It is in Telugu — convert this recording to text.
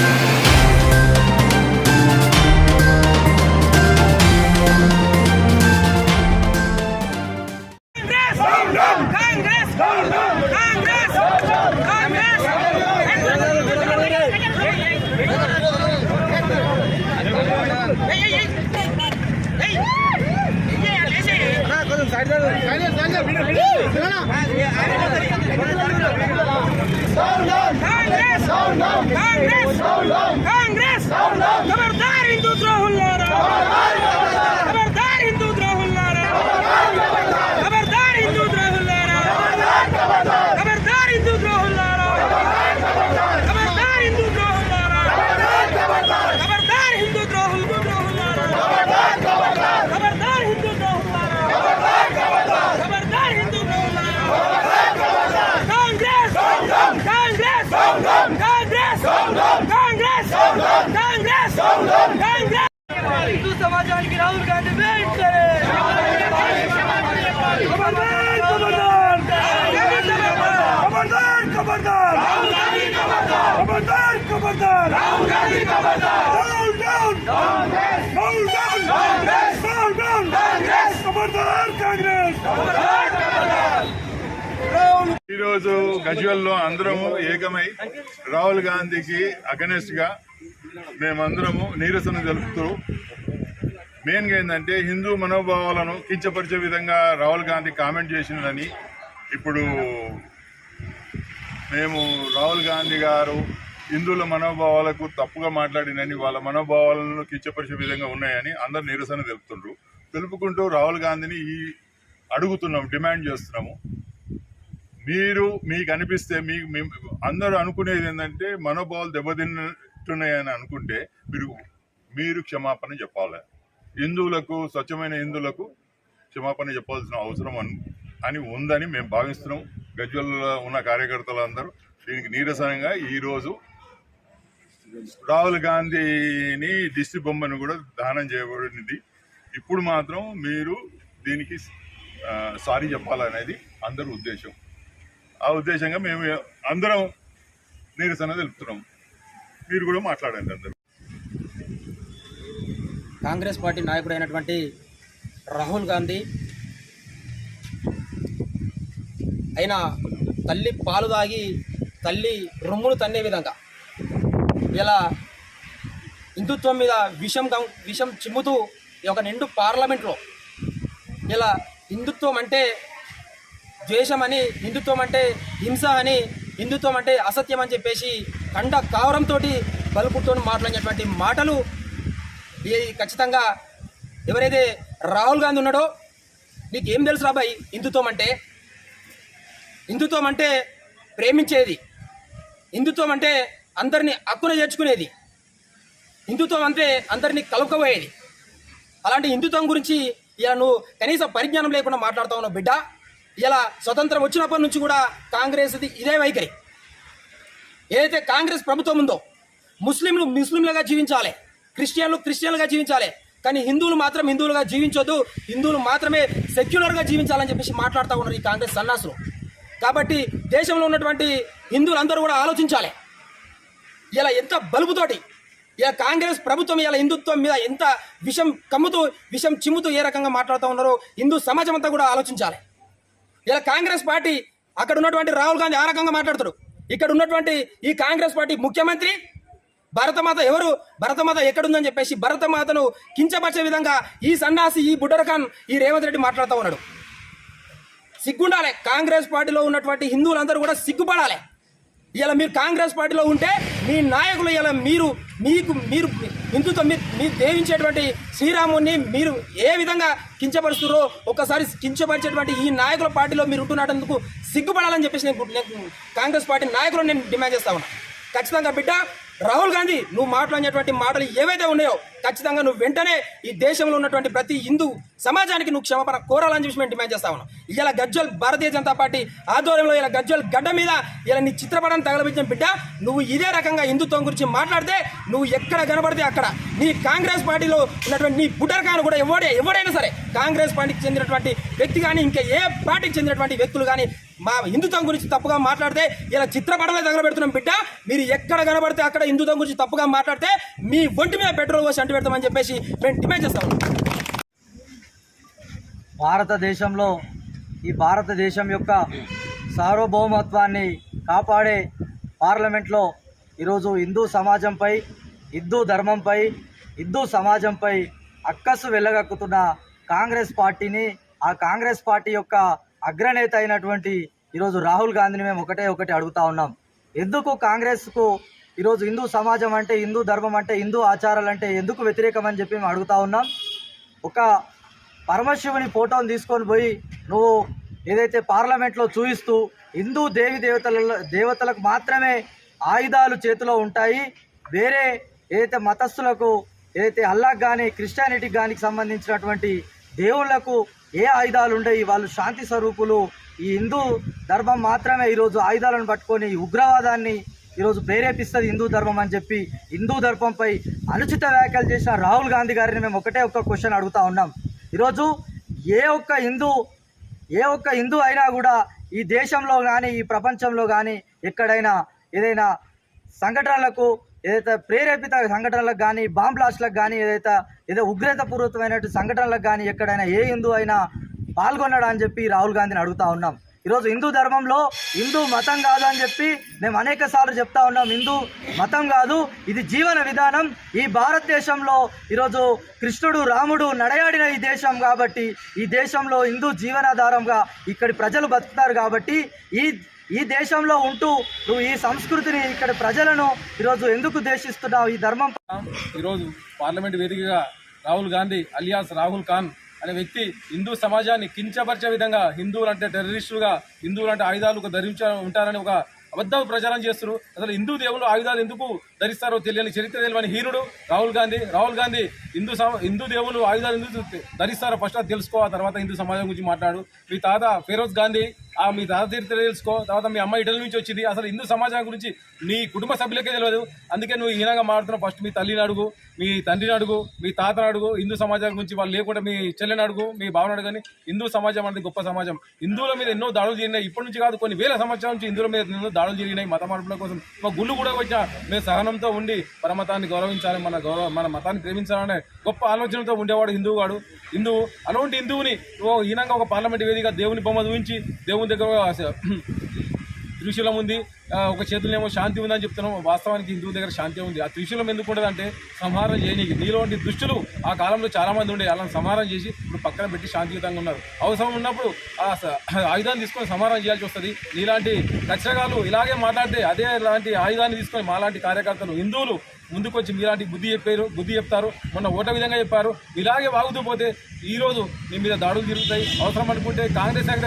కాంగ్రెస్ ఖబర్దార్ ఖబర్దార్ down down down down down down ఖబర్దార్ కాంగ్రెస్! ఈరోజు గజ్వల్లో అందరము ఏకమై రాహుల్ గాంధీకి అగనెస్ట్గా మేమందరము నిరసన తెలుపుతూ మెయిన్గా ఏంటంటే హిందూ మనోభావాలను కించపరిచే విధంగా రాహుల్ గాంధీ కామెంట్ చేసినదని ఇప్పుడు మేము రాహుల్ గాంధీ గారు హిందువుల మనోభావాలకు తప్పుగా మాట్లాడినని వాళ్ళ మనోభావాలను కించపరిచే విధంగా ఉన్నాయని అందరు నిరసన తెలుపుతుండ్రు. తెలుపుకుంటూ రాహుల్ గాంధీని ఈ అడుగుతున్నాం డిమాండ్ చేస్తున్నాము. మీరు మీకు అనిపిస్తే మీకు మేము అందరూ అనుకునేది ఏంటంటే మనోభావాలు దెబ్బతింటున్నాయని అనుకుంటే మీరు మీరు క్షమాపణ చెప్పాలి. హిందువులకు స్వచ్ఛమైన హిందువులకు క్షమాపణ చెప్పాల్సిన అవసరం అని ఉందని మేము భావిస్తున్నాం. గజ్వల్లో ఉన్న కార్యకర్తలందరూ దీనికి నీరసనంగా ఈరోజు రాహుల్ గాంధీని దిష్టి బొమ్మను కూడా దానం చేయబడింది. ఇప్పుడు మాత్రం మీరు దీనికి సారీ చెప్పాలనేది అందరి ఉద్దేశం. ఆ ఉద్దేశంగా మేము అందరం నిరసన తెలుపుతున్నాం. మీరు కూడా మాట్లాడండి అందరూ. కాంగ్రెస్ పార్టీ నాయకుడైనటువంటి రాహుల్ గాంధీ అయినా తల్లి పాలు తాగి తల్లి రొమ్మును తన్నే విధంగా ఇలా హిందుత్వం మీద విషం గం- విషం చిమ్ముతూ ఈ ఒక నిండు పార్లమెంట్లో ఇలా హిందుత్వం అంటే ద్వేషం అని హిందుత్వం అంటే హింస అని హిందుత్వం అంటే అసత్యం అని చెప్పేసి కండ కావరంతో బలుపుతో మాట్లాడినటువంటి మాటలు ఖచ్చితంగా ఎవరైతే రాహుల్ గాంధీ ఉన్నాడో నీకు ఏం తెలుసు రాబాయి హిందుత్వం అంటే? హిందుత్వం అంటే ప్రేమించేది. హిందుత్వం అంటే అందరినీ హక్కున చేర్చుకునేది. హిందుత్వం అంటే అందరినీ కలుపుకపోయేది అలాంటి హిందుత్వం గురించి ఇలా నువ్వు కనీస పరిజ్ఞానం లేకుండా మాట్లాడుతా ఉన్నావు బిడ్డ. ఇలా స్వతంత్రం వచ్చినప్పటి నుంచి కూడా కాంగ్రెస్ది ఇదే వైఖరి. ఏదైతే కాంగ్రెస్ ప్రభుత్వం ఉందో ముస్లింలు ముస్లింలుగా జీవించాలి. క్రిస్టియన్లు క్రిస్టియన్లుగా జీవించాలి. కానీ హిందువులు మాత్రం హిందువులుగా జీవించొద్దు. హిందువులు మాత్రమే సెక్యులర్గా జీవించాలని చెప్పేసి మాట్లాడుతూ ఉన్నారు ఈ కాంగ్రెస్ సన్నాసులు. కాబట్టి దేశంలో ఉన్నటువంటి హిందువులందరూ కూడా ఆలోచించాలి. ఇలా ఎంత బలుపుతోటి ఇలా కాంగ్రెస్ ప్రభుత్వం ఇలా హిందుత్వం మీద ఎంత విషం కమ్ముతూ విషం చిమ్ముతూ ఏ రకంగా మాట్లాడుతూ ఉన్నారో హిందూ సమాజం అంతా కూడా ఆలోచించాలి. ఇలా కాంగ్రెస్ పార్టీ అక్కడ ఉన్నటువంటి రాహుల్ గాంధీ ఆ రకంగా మాట్లాడతాడు. ఇక్కడ ఉన్నటువంటి ఈ కాంగ్రెస్ పార్టీ ముఖ్యమంత్రి భరతమాత ఎవరు? భరతమాత ఎక్కడుందని చెప్పేసి భరతమాతను కించపరిచే విధంగా ఈ సన్నాసి ఈ బుడ్డర్ ఖాన్ ఈ రేవంత్ రెడ్డి మాట్లాడుతూ ఉన్నాడు. సిగ్గుండాలి. కాంగ్రెస్ పార్టీలో ఉన్నటువంటి హిందువులందరూ కూడా సిగ్గుపడాలి. ఇలా మీరు కాంగ్రెస్ పార్టీలో ఉంటే మీ నాయకులు ఇలా మీరు మీకు మీరు హిందుత్వం మీరు మీరు దేవించేటువంటి శ్రీరాముని మీరు ఏ విధంగా కించపరుస్తున్నారో ఒక్కసారి కించపరిచేటువంటి ఈ నాయకుల పార్టీలో మీరు ఉంటున్నందుకు సిగ్గుపడాలని చెప్పేసి నేను నేను కాంగ్రెస్ పార్టీ నాయకులు నేను డిమాండ్ చేస్తా ఉన్నా. ఖచ్చితంగా బిడ్డ రాహుల్ గాంధీ నువ్వు మాట్లాడినటువంటి మాటలు ఏవైతే ఉన్నాయో ఖచ్చితంగా నువ్వు వెంటనే ఈ దేశంలో ఉన్నటువంటి ప్రతి హిందూ సమాజానికి నువ్వు క్షమాపణ కోరాలని చెప్పి మేము డిమాండ్ చేస్తా ఉన్నాం. ఇలా గజ్జల్ భారతీయ జనతా పార్టీ ఆధ్వర్యంలో ఇలా గజ్జల్ గడ్డ మీద ఇలా నీ చిత్రపటాన్ని తగలబించిన బిడ్డ నువ్వు ఇదే రకంగా హిందుత్వం గురించి మాట్లాడితే నువ్వు ఎక్కడ కనబడితే అక్కడ. నీ కాంగ్రెస్ పార్టీలో ఉన్నటువంటి నీ బుటర్ ఖాన్ కూడా ఎవడే ఎవడైనా సరే కాంగ్రెస్ పార్టీకి చెందినటువంటి వ్యక్తి కానీ ఇంకా ఏ పార్టీకి చెందినటువంటి వ్యక్తులు కానీ మా హిందుత్వం గురించి తప్పుగా మాట్లాడితే ఇలా చిత్రపటంలో తగలబెడుతున్నాం బిడ్డ. మీరు ఎక్కడ కనబడితే అక్కడ హిందుత్వం గురించి తప్పుగా మాట్లాడితే మీ ఒంటి మీద పెట్రోల్ పోసి అంటు పెడతామని చెప్పేసి మేము డిమాండ్ చేస్తాం భారతదేశంలో ఈ భారతదేశం యొక్క సార్వభౌమత్వాన్ని కాపాడే పార్లమెంట్లో ఈరోజు హిందూ సమాజంపై హిందూ ధర్మంపై హిందూ సమాజంపై అక్కసు వెళ్ళగక్కుతున్న కాంగ్రెస్ పార్టీని ఆ కాంగ్రెస్ పార్టీ యొక్క అగ్రనేత అయినటువంటి ఈరోజు రాహుల్ గాంధీని మేము ఒకటే ఒకటి అడుగుతా ఉన్నాం. ఎందుకు కాంగ్రెస్కు ఈరోజు హిందూ సమాజం అంటే హిందూ ధర్మం అంటే హిందూ ఆచారాలు అంటే ఎందుకు వ్యతిరేకమని చెప్పి మేము అడుగుతా ఉన్నాం. ఒక పరమశివుని ఫోటోని తీసుకొని పోయి నువ్వు ఏదైతే పార్లమెంట్లో చూపిస్తూ హిందూ దేవి దేవతల దేవతలకు మాత్రమే ఆయుధాలు చేతిలో ఉంటాయి వేరే ఏదైతే మతస్థులకు ఏదైతే అల్లాహ్ కానీ క్రిస్టియానిటీకి కానీ సంబంధించినటువంటి దేవుళ్ళకు ఏ ఆయుధాలు ఉండేవి వాళ్ళు శాంతి స్వరూపులు. ఈ హిందూ ధర్మం మాత్రమే ఈరోజు ఆయుధాలను పట్టుకొని ఈ ఉగ్రవాదాన్ని ఈరోజు ప్రేరేపిస్తుంది హిందూ ధర్మం అని చెప్పి హిందూ ధర్మంపై అనుచిత వ్యాఖ్యలు చేసిన రాహుల్ గాంధీ గారిని మేము ఒకటే ఒక్క క్వశ్చన్ అడుగుతా ఉన్నాం. ఈరోజు ఏ ఒక్క హిందూ ఏ ఒక్క హిందూ అయినా కూడా ఈ దేశంలో కానీ ఈ ప్రపంచంలో కానీ ఎక్కడైనా ఏదైనా సంఘటనలకు ఏదైతే ప్రేరేపిత సంఘటనలకు కానీ బాంబ్ బ్లాస్ట్లకు కానీ ఏదైతే ఏదో ఉగ్రతపూర్వకమైనటువంటి సంఘటనలకు కానీ ఎక్కడైనా ఏ హిందూ అయినా పాల్గొన్నాడా అని చెప్పి రాహుల్ గాంధీని అడుగుతా ఉన్నాం. ఈరోజు హిందూ ధర్మంలో హిందూ మతం కాదు అని చెప్పి మేము అనేక సార్లు చెప్తా ఉన్నాం. హిందూ మతం కాదు ఇది జీవన విధానం. ఈ భారతదేశంలో ఈరోజు కృష్ణుడు రాముడు నడయాడిన ఈ దేశం కాబట్టి ఈ దేశంలో హిందూ జీవనాధారంగా ఇక్కడి ప్రజలు బతుకుతారు కాబట్టి ఈ ఈ దేశంలో ఉంటూ నువ్వు ఈ సంస్కృతిని ఇక్కడ ప్రజలను ఈరోజు ఎందుకు దేశిస్తున్నావు ఈ ధర్మం? ఈరోజు పార్లమెంట్ వేదికగా రాహుల్ గాంధీ అలియాస్ రాహుల్ ఖాన్ అనే వ్యక్తి హిందూ సమాజాన్ని కించపరిచే విధంగా హిందువులు అంటే టెర్రరిస్టులుగా హిందువులు అంటే ఆయుధాలు ధరించ ఉంటారని ఒక అబద్ధాలు ప్రచారం చేస్తారు అసలు హిందూ దేవులు ఆయుధాలు ఎందుకు ధరిస్తారో తెలియని చరిత్ర తెలియని హీరుడు రాహుల్ గాంధీ. రాహుల్ గాంధీ హిందూ సమ- హిందూ దేవులు ఆయుధాలు ఎందుకు ధరిస్తారో ఫస్ట్ తెలుసుకో ఆ తర్వాత హిందూ సమాజం గురించి మాట్లాడు. మీ తాత ఫిరోజ్ గాంధీ మీ తాత తీరు తెలుసుకో తర్వాత మీ అమ్మ ఇటల నుంచి వచ్చింది. అసలు హిందూ సమాజం గురించి నీ కుటుంబ సభ్యులకే తెలియదు అందుకే నువ్వు హీనంగా మాడుతున్నావు ఫస్ట్ మీ తల్లిని అడుగు మీ తండ్రిని అడుగు మీ తాతను అడుగు. హిందూ సమాజం గురించి వాళ్ళు లేకుండా మీ చెల్లెని అడుగు మీ భావన అడుగు. కానీ హిందూ సమాజం అనేది గొప్ప సమాజం. హిందువుల మీద ఎన్నో దాడులు జరిగినాయి. ఇప్పటి నుంచి కాదు కొన్ని వేల సంవత్సరాల నుంచి హిందువుల మీద ఎన్నో దాడులు జరిగినాయి. మత మార్పుల కోసం మా గుళ్ళు కూడా వచ్చిన మేము సహనంతో ఉండి పరమతాన్ని గౌరవించాలి మన గౌరవ మన మతాన్ని ప్రేమించాలనే గొప్ప ఆలోచనతో ఉండేవాడు హిందువు వాడు హిందువు అలాంటి హిందువుని ఓ హీనంగా ఒక పార్లమెంట్ వేదిక దేవుని బొమ్మ చూపించి దేవుని దగ్గర త్రిశూలం ఉంది. ఒక ఒక చేతులనేమో శాంతి ఉందని చెప్తున్నాం. వాస్తవానికి హిందువు దగ్గర శాంతి ఉంది. ఆ త్రిశూలం ఎందుకు అంటే సంహారం చేయనీకి. నీలోంటి దుష్టులు ఆ కాలంలో చాలా మంది ఉండే. వాళ్ళని సంహారం చేసి ఇప్పుడు పక్కన పెట్టి శాంతియుతంగా ఉన్నారు. అవసరం ఉన్నప్పుడు ఆ ఆయుధాన్ని తీసుకొని సంహారం చేయాల్సి వస్తుంది. నీలాంటి కచ్చగాలు ఇలాగే మాట్లాడితే అదే లాంటి ఆయుధాన్ని తీసుకొని మాలాంటి కార్యకర్తలు హిందువులు ముందుకొచ్చి మీలాంటి బుద్ధి చెప్పారు బుద్ధి చెప్తారు. మొన్న ఓట విధంగా చెప్పారు. ఇలాగే వాగుతూ పోతే ఈ రోజు మీ మీద దాడులు తిరుగుతాయి అవసరం అనుకుంటే కాంగ్రెస్